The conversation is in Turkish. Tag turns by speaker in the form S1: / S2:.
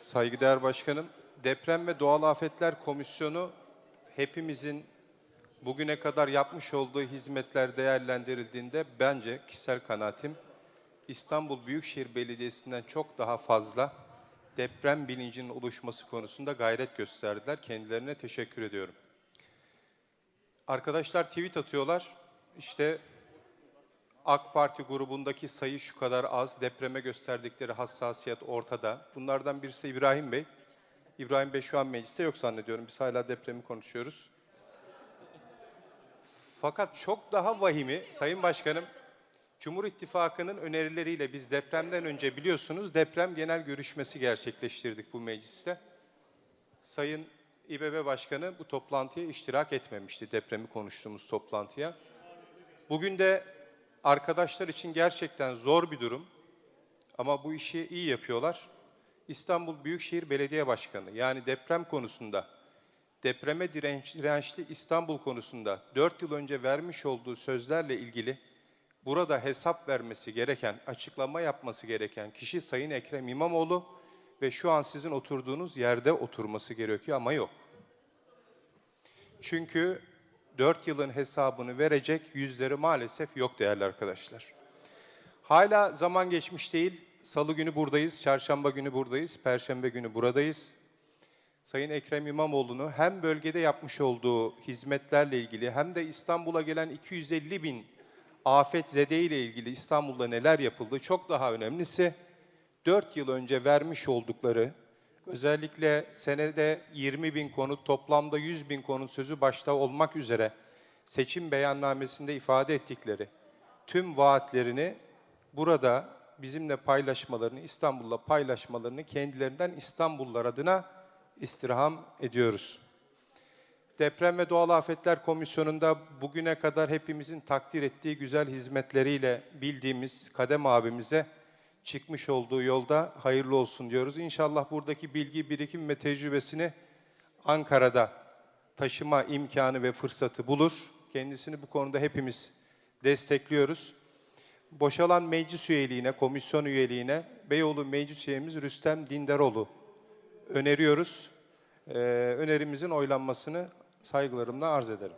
S1: Saygıdeğer Başkanım, Deprem ve Doğal Afetler Komisyonu hepimizin bugüne kadar yapmış olduğu hizmetler değerlendirildiğinde bence kişisel kanaatim İstanbul Büyükşehir Belediyesi'nden çok daha fazla deprem bilincinin oluşması konusunda gayret gösterdiler. Kendilerine teşekkür ediyorum. Arkadaşlar tweet atıyorlar. İşte AK Parti grubundaki sayı şu kadar az, depreme gösterdikleri hassasiyet ortada. Bunlardan birisi İbrahim Bey. İbrahim Bey şu an mecliste yok zannediyorum. Biz hala depremi konuşuyoruz. Fakat çok daha vahimi, Sayın Başkanım, Cumhur İttifakı'nın önerileriyle biz depremden önce biliyorsunuz deprem genel görüşmesi gerçekleştirdik bu mecliste. Sayın İBB Başkanı bu toplantıya iştirak etmemişti, depremi konuştuğumuz toplantıya. Bugün de arkadaşlar için gerçekten zor bir durum ama bu işi iyi yapıyorlar. İstanbul Büyükşehir Belediye Başkanı yani deprem konusunda, depreme direnç, dirençli İstanbul konusunda 4 yıl önce vermiş olduğu sözlerle ilgili burada hesap vermesi gereken, açıklama yapması gereken kişi Sayın Ekrem İmamoğlu ve şu an sizin oturduğunuz yerde oturması gerekiyor ama yok. Çünkü 4 yılın hesabını verecek yüzleri maalesef yok değerli arkadaşlar. Hala zaman geçmiş değil. Salı günü buradayız, çarşamba günü buradayız, perşembe günü buradayız. Sayın Ekrem İmamoğlu'nu hem bölgede yapmış olduğu hizmetlerle ilgili hem de İstanbul'a gelen 250 bin afet zede ile ilgili İstanbul'da neler yapıldı çok daha önemlisi 4 yıl önce vermiş oldukları özellikle senede 20 bin konut toplamda 100 bin konut sözü başta olmak üzere seçim beyannamesinde ifade ettikleri tüm vaatlerini burada bizimle paylaşmalarını, İstanbul'la paylaşmalarını kendilerinden İstanbullular adına istirham ediyoruz. Deprem ve Doğal Afetler Komisyonu'nda bugüne kadar hepimizin takdir ettiği güzel hizmetleriyle bildiğimiz Kadem abimize çıkmış olduğu yolda hayırlı olsun diyoruz. İnşallah buradaki bilgi, birikim ve tecrübesini Ankara'da taşıma imkanı ve fırsatı bulur. Kendisini bu konuda hepimiz destekliyoruz. Boşalan meclis üyeliğine, komisyon üyeliğine Beyoğlu meclis üyemiz Rüstem Dindaroğlu öneriyoruz. Ee, önerimizin oylanmasını saygılarımla arz ederim.